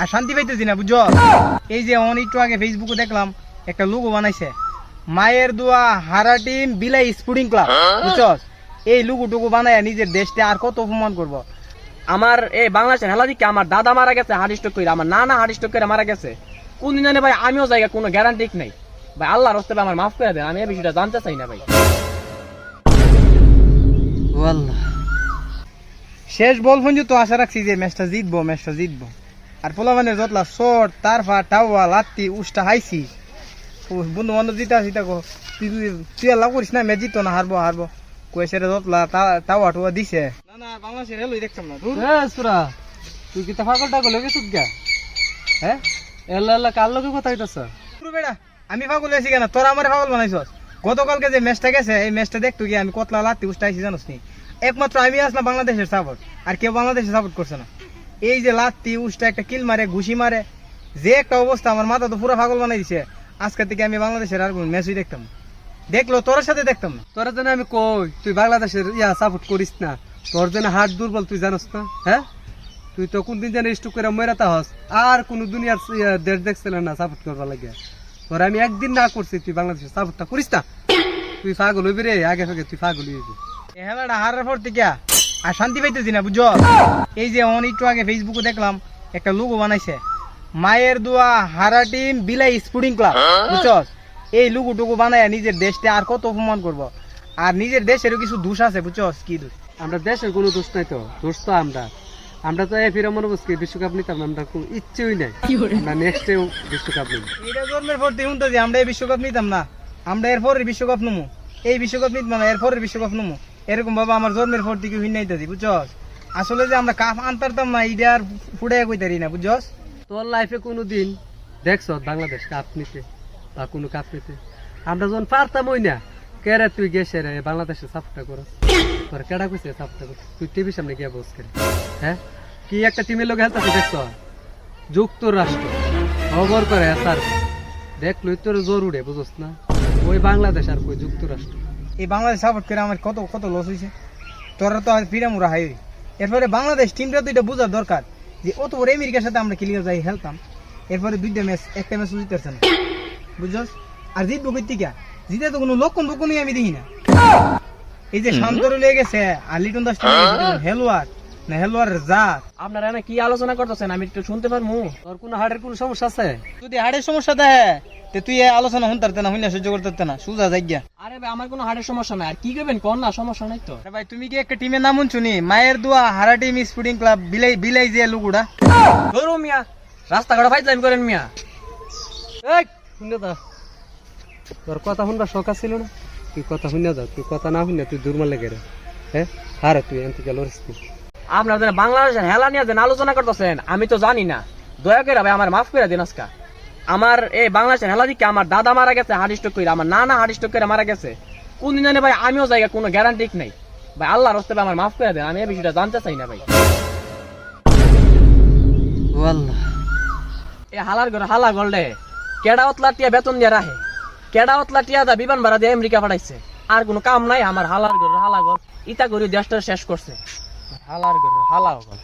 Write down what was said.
আর শান্তি পাইতেছি না, বুঝছ? এই যে অন একটু আগে ফেসবুকে দেখলাম, একটা লোগো বানাইছে। মায়ের দোয়া, হারা টিম বিলাই স্পুডিং ক্লাব, বুঝছ? এই লুগু টুকু বানায় নিজের দেশটা আর কত অপমান করব? আমার এই বাংলাদেশের হেলা দিকে আমার দাদা মারা গেছে হার্ট স্ট্রোক করে আমার নানা হার্ট স্ট্রোক করে মারা গেছে। কোন দিন ভাই, আমিও জায়গা কোনো গ্যারান্টি নেই। ভাই, আল্লাহর হস্তে আমার মাফ করে দেন, আমি এই বিষয়টা জানতে চাই না ভাই। শেষ বল পর্যন্ত আশা রাখছি যে ম্যাচটা জিতবো ম্যাচটা জিতবো। আর পোলামানের যতলা শর্ট তারফা টাওয়া লাত্তি উষ্টা হাইছি। ও বন্ধু বান্ধব জিতা জিতা কো। তুই তুই- তুই আল্লাহ করিস না ম্যাচ জিততো না হারবো হারবো। কয়ে সেটা যতলা টাওয়া টুয়া দিছে। না না বাংলাদেশের হেলোই দেখতাম না দূর সুরা তুই কি তা পাগল টাগল হয়ে গেছিস গা? হ্যাঁ? এল্লা এল্লা কার লোকে কথা হইতাছ বেড়া আমি পাগল হয়েছি কেন? তোরা আমার পাগল বানাইছস? গতকালকে যে ম্যাচটা গেছে, এই ম্যাচটা দেখতো কি আমি কতলা লাত্তি উষ্টা আইছি, জানোস নি? একমাত্র আমি আসলাম বাংলাদেশের সাপোর্ট আর কেউ বাংলাদেশের সাপোর্ট করছে না। এই যে লাত্তি উষ্টা একটা কিল মারে, ঘুষি মারে, যে একটা অবস্থা, আমার মাথা তো পুরো পাগল বানাই দিছে। আজকে থেকে আমি বাংলাদেশের আর কোন ম্যাচই দেখতাম দেখল তোর সাথে দেখতাম না। তোর জন্য আমি কই, তুই বাংলাদেশের ইয়া সাপোর্ট করিস না। তোর জন্য হাট দুর্বল, তুই জানোস না হ্যাঁ? তুই তো কোনদিন যেন স্টুক করে মেরাতা হস। আর কোন দুনিয়ার দেশ দেখছিল না সাপোর্ট করবার লাগে তোর আমি একদিন না করছি, তুই বাংলাদেশের সাপোর্টটা করিস না। তুই পাগল হইবি রে? আগে তুই পাগল হইবি। হারার পর থেকে আর শান্তি পাইতেছি না বুঝছ? এই যে অন একটু আগে ফেসবুকে দেখলাম একটা লোগো বানাইছে। মায়ের দোয়া হারা টিম বিলাই স্পুডিং ক্লাব বুঝছ? এই লুগু টুকু বানায় নিজের দেশটা আর কত অপমান করব? আর নিজের দেশেরও কিছু দোষ আছে বুঝছ? কি দোষ? আমরা দেশের কোনো দোষ নাই তো দোষ তো আমরা। আমরা তো এই ফিরে মনে বসছি বিশ্বকাপ নিতাম না, আমরা কোনো ইচ্ছেই নাই। আমরা নেক্সট বিশ্বকাপ নিব। এটা জন্মের পর শুনতে যে আমরা এই বিশ্বকাপ নিতাম না। আমরা এরপরের বিশ্বকাপ নমু। এই বিশ্বকাপ নিতাম না এরপরের বিশ্বকাপ নমু। এরকম বাবা আমার জন্মের পর থেকে হইন নাইতাছি বুঝছ আসলে যে আমরা কাপ আনতারতাম না এটা আর ফুটে কইতারি না, বুঝছস? তোর লাইফে কোনো দিন দেখছ বাংলাদেশ কাপ নিতে বা কোনো কাপ নিতে? আমরা যখন পারতাম ওই না কেরে তুই গেছে রে, বাংলাদেশে সাপোর্টটা করো তোর কেডা কইছে সাপোর্টটা কর তুই টিভির সামনে গিয়ে বস করে হ্যাঁ? কি একটা টিমের লোক হেলতে দেখছ? যুক্তরাষ্ট্র। খবর করে স্যার দেখলই তোর জোর উড়ে বুঝছ না? ওই বাংলাদেশ আর কই যুক্তরাষ্ট্র। এই বাংলাদেশ সাপোর্ট করে আমার কত কত লস হয়েছে তোরা তো আজ পিরামুরা হাই এরপরে বাংলাদেশ টিমটা তো এটা বোঝার দরকার যে অত বড় আমেরিকার সাথে আমরা ক্লিয়ার যাই খেলতাম এরপরে দুইটা ম্যাচ একটা ম্যাচ জিতে না। বুঝছস? আর জিতবো কইতে কে জিতে তো কোনো লক্ষণ টক্ষণই আমি দেখি না। এই যে শান্তর লেগে গেছে আর লিটন দাস হেলোয়ার না হেলোয়ার জাত। আপনারা এনে কি আলোচনা করতেছেন? আমি একটু শুনতে পারব তোর কোনো হার্টের কোনো সমস্যা আছে? যদি হাড়ের সমস্যা দেয় তে তুই এই আলোচনা শুনতে না হইনা সহ্য করতে না সুজা যাইগা আরে ভাই আমার কোনো হার্টের সমস্যা নাই। আর কি করবেন? কোন না সমস্যা নাই তো। আরে ভাই তুমি কি একটা টিমের নাম শুনি মায়ের দোয়া হারা টিম স্পুডিং ক্লাব বিলাই বিলাই যে লুগুড়া ধরো মিয়া রাস্তাঘাটে ফাইজলাম করেন মিয়া। এই শুনে দা তোর কথা শুনবার শখ ছিল না? তুই কথা শুনে দা তুই কথা না শুনে তুই দূর মারলে গেলে হ্যাঁ? হারে তুই এনতে গেল আপনারা যেন বাংলাদেশের হেলা নিয়ে যেন আলোচনা করতেছেন আমি তো জানি না। দয়া করে ভাই আমার মাফ করে দিন আজকা। আমার এই বাংলাদেশের হেলা দিকে আমার দাদা মারা গেছে হার্ট স্ট্রোক করে আমার নানা হার্ট স্ট্রোক করে মারা গেছে। কোন দিন জানে ভাই আমিও জায়গা কোনো গ্যারান্টি নেই। ভাই আল্লাহর হস্তে আমার মাফ করে দেন আমি এই বিষয়টা জানতে চাই না ভাই। এ হালার ঘর হালা গল্ডে কেডা অতলা টিয়া বেতন দিয়ে রাহে কেডা দা বিমান ভাড়া দিয়ে আমেরিকা পাঠাইছে। আর কোনো কাম নাই আমার হালার ঘর হালা গল ইটা করি দেশটা শেষ করছে। হালার ঘর হালা গল